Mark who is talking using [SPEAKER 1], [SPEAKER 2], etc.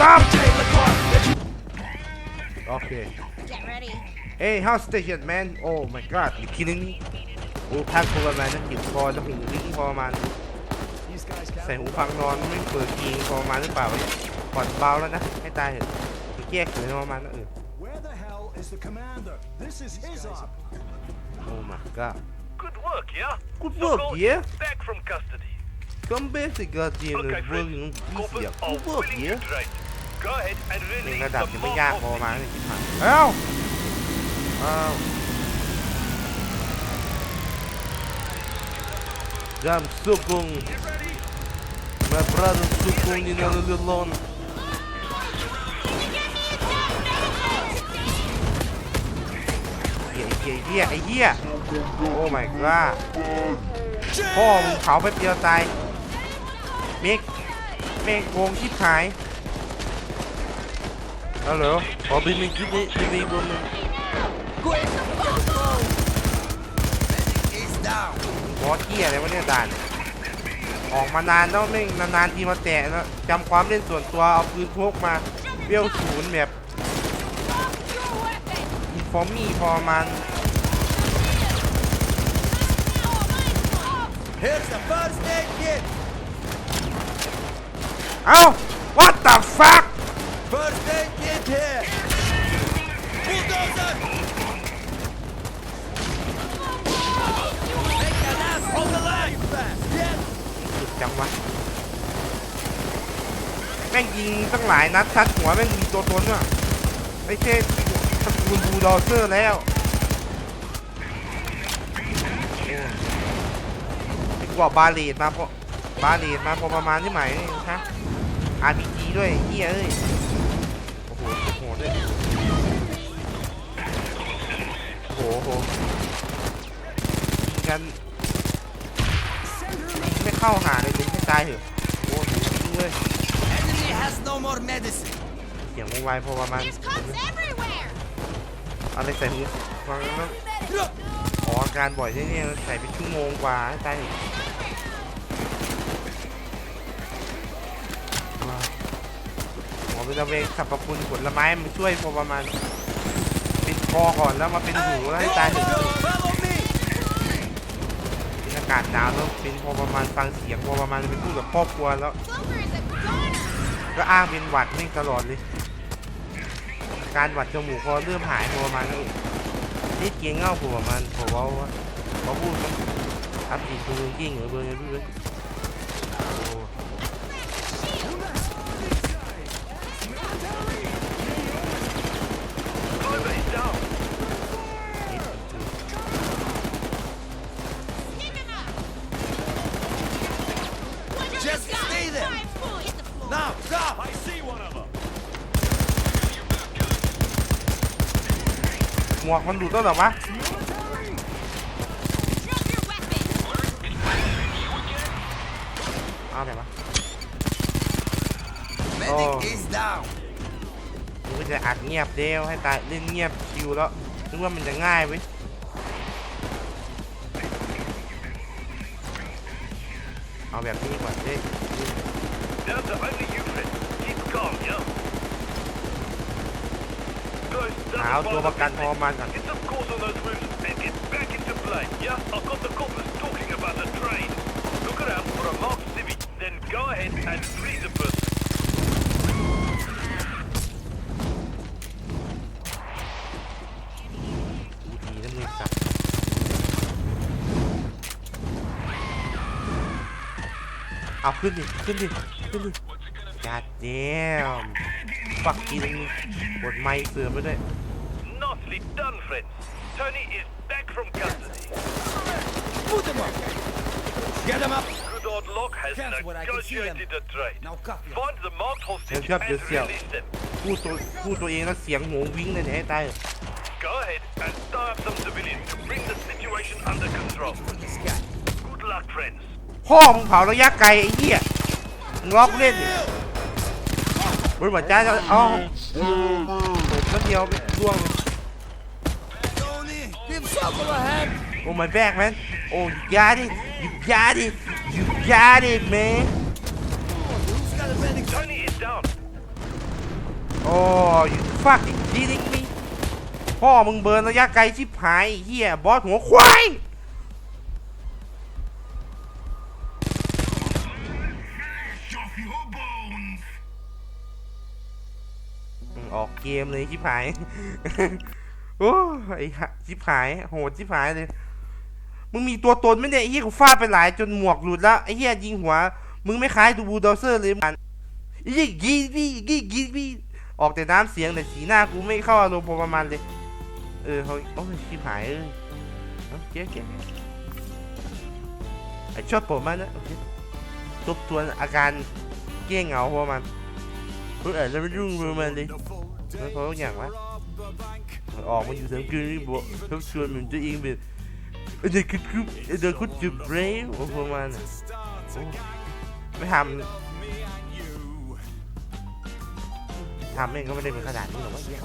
[SPEAKER 1] stop โอเค
[SPEAKER 2] Get ready.
[SPEAKER 1] Hey how's station man Oh my god you kidding me โอ้พักพลแมนนะกินคอจะหูวิ่งพอประมาณ
[SPEAKER 3] These guys
[SPEAKER 1] ใส่
[SPEAKER 3] got
[SPEAKER 1] หูฟังนอนไม่เปิดเพลงพอประมาณหรือเปล่าวะเนี่ยปลอดเบาแล้วนะให้ตายเถอะไปแก้เขินประมาณนั้นเออ
[SPEAKER 3] Where the hell is the commander? This is his op.
[SPEAKER 1] Oh my god
[SPEAKER 4] Good work, yeah?
[SPEAKER 1] Good
[SPEAKER 4] So
[SPEAKER 1] work,
[SPEAKER 4] go
[SPEAKER 1] yeah?
[SPEAKER 4] Back from custody.
[SPEAKER 1] Come back to goddamn
[SPEAKER 4] Okay,
[SPEAKER 1] the
[SPEAKER 4] friends.
[SPEAKER 1] world
[SPEAKER 4] Corpus
[SPEAKER 1] easier
[SPEAKER 4] are
[SPEAKER 1] Good work
[SPEAKER 4] willing
[SPEAKER 1] yeah
[SPEAKER 4] to trade. Go ahead and
[SPEAKER 1] ใน
[SPEAKER 4] release
[SPEAKER 1] ระดับยังไม่ยากพอมาเนี่ยชิบหายเอ้าเอ้าวจำสุกุง My brother สุกุงนี่นะลุลอนเหี้ยเหี้ยไอ้เหี้ยโอ้ my god พ่อมึงเผาไปเดียวตายเมกเมกโกงชิบหาย ฮัลโหลขอบินหนึ่งคิดนี้บินหนึ่งบนหนึ่ง
[SPEAKER 5] He's down.
[SPEAKER 1] บอสเหี้ยอะไรวะเนี่ยด่าน ออกมานานแล้วไม่งนานๆทีมาแตะแล้วจำความเล่นส่วนตัวเอาปืนพกมาเบี้ยวศูนย์แบบอินฟอร์มี่พอมัน
[SPEAKER 5] Here's the first aid kit.
[SPEAKER 1] เอ้า what the fuck
[SPEAKER 5] First aid kit here! Bulldozer! Make that ass on the line! Yes!
[SPEAKER 1] สุดจังวะ แม่งยิงตั้งหลายนัดชัดหัวแม่งมีตัวตนว่ะไม่ใช่ตระกูลบูลดอเซอร์แล้วไอ้กว่าบาเลดมาพอบาเลดมาพอประมาณที่ไหนฮะ RPG ด้วยเฮียเอ้ย โห้เลยโหโหงั้นไม่เข้าหาเลยดิไม่ตายเหรอโอ้ยเลยเสียงวุ่นวายพอประมาณอะไรใส่หูฟังแล้วอ๋อการบ่อยใช่ไหมใส่เป็นชั่วโมงกว่าตายเหรอ หมอเป็นตะเวงสรรพคุณผลไม้มันช่วยพอประมาณเป็นคอก่อนแล้วมาเป็นหูแล้วให้ตายเถอะ
[SPEAKER 5] Follow me.
[SPEAKER 1] อากาศหนาวแล้วเป็นพอประมาณฟังเสียงพอประมาณเป็นพูดกับครอบครัวแล้ว
[SPEAKER 2] Clover is a goner.
[SPEAKER 1] ก็อ้างเป็นหวัดนี่ตลอดเลย การหวัดจมูกพอเริ่มหายพอประมาณนั้นนี่เกียงเง่าพอประมาณผมว่าว่าเขาพูดกันอัพดีตัวเก่งเหรอเบอร์นี้ด้วยโ Now
[SPEAKER 5] stop.
[SPEAKER 4] I see one of them.
[SPEAKER 1] หมวกมันดูดต้นหรอวะ
[SPEAKER 2] Drop your weapon.
[SPEAKER 1] เอาแต่วะ
[SPEAKER 5] Medic
[SPEAKER 1] Oh.
[SPEAKER 5] is down.
[SPEAKER 1] กูก็จะอัดเงียบเดียวให้ตายเล่นเงียบชิวแล้วนึกว่ามันจะง่ายเว้ยเอาแบบนี้ก่อนเด้
[SPEAKER 4] Down to only you, friend. Keep calm, yeah? Guys,
[SPEAKER 1] หาเอา
[SPEAKER 4] doesn't
[SPEAKER 1] ตัว
[SPEAKER 4] follow
[SPEAKER 1] ประ
[SPEAKER 4] the
[SPEAKER 1] กันพอ
[SPEAKER 4] business.
[SPEAKER 1] ประมาณก่อน
[SPEAKER 4] Get some course on those roofs and get back into play, yeah? I've got the corpus talking about the train. Look around for a marked civic, then go ahead and free the person.
[SPEAKER 1] ดูดีนะมึงสัตว์เอาขึ้นดิขึ้นดิ ขึ้นดิจัดเดมปักกินกดไม้เสือไปด้วย
[SPEAKER 4] Nicely done, friends. Tony is back from custody.
[SPEAKER 5] Put him up. Get him up.
[SPEAKER 4] Good old Locke has
[SPEAKER 5] Cancel what I can see them.
[SPEAKER 4] negotiated a trade.
[SPEAKER 5] Now cuff him.
[SPEAKER 4] Find the marked hostage
[SPEAKER 1] Help
[SPEAKER 4] and
[SPEAKER 1] yourself.
[SPEAKER 4] release them.
[SPEAKER 1] พูดตัวพูดตัวเองแล้วเสียงหมูวิ่งเลยเนี่ยให้ตาย
[SPEAKER 4] Go ahead and tie up some civilians to bring the situation under control.
[SPEAKER 5] This guy.
[SPEAKER 4] Good luck, friends.
[SPEAKER 1] พ่อมึงเผาระยะไกลไอ้เหี้ย มึงล็อกเล่นเนี่ยบริบทจ้าจะอ๋อผมก็เดียวไปล่วงเลย
[SPEAKER 5] Tony, give Sokol a hand.
[SPEAKER 1] Oh my back man Oh you got it You got it You got it man
[SPEAKER 5] Who's got a medic?
[SPEAKER 4] Tony is down.
[SPEAKER 1] อ้ย fucking kidding me พ่อมึงเบิร์นระยะไกลชิบหายไอ้เฮียบอสหัวควาย เกมเลยชิบหาย โอ้ไอ้ห่าชิบหาย โหดชิบหายเลย มึงมีตัวตนไหมเนี่ยไอ้เหี้ยกูฟาดไปหลายจนหมวกหลุดแล้วไอ้เหี้ยยิงหัว มึงไม่คล้ายดูบูดอเซอร์เลยมันไอ้เหี้ยกีพี่กีกีพี่ออกแต่น้ำเสียงแต่สีหน้ากูไม่เข้าอารมณ์ประมาณเลย เออเขาโอ้ยชิบหายเอ้ยเอเจ๊เจ๊ไอ้ชอบผมมากนะโอเคทบทวนอาการเก้งเหงาพอมันเออแล้วไม่รุ่งประมาณเลย แล้วเขาอย่างวะออกมาอยู่ทั้งคืนบวกทั้งชวนมันจะอิงเป็นเด็กคือคือเด็กคุณจุดเบรฟประมาณน่ะไม่ทำทำเองก็ไม่ได้เป็นขนาดนี้หรอกวะเหี้ย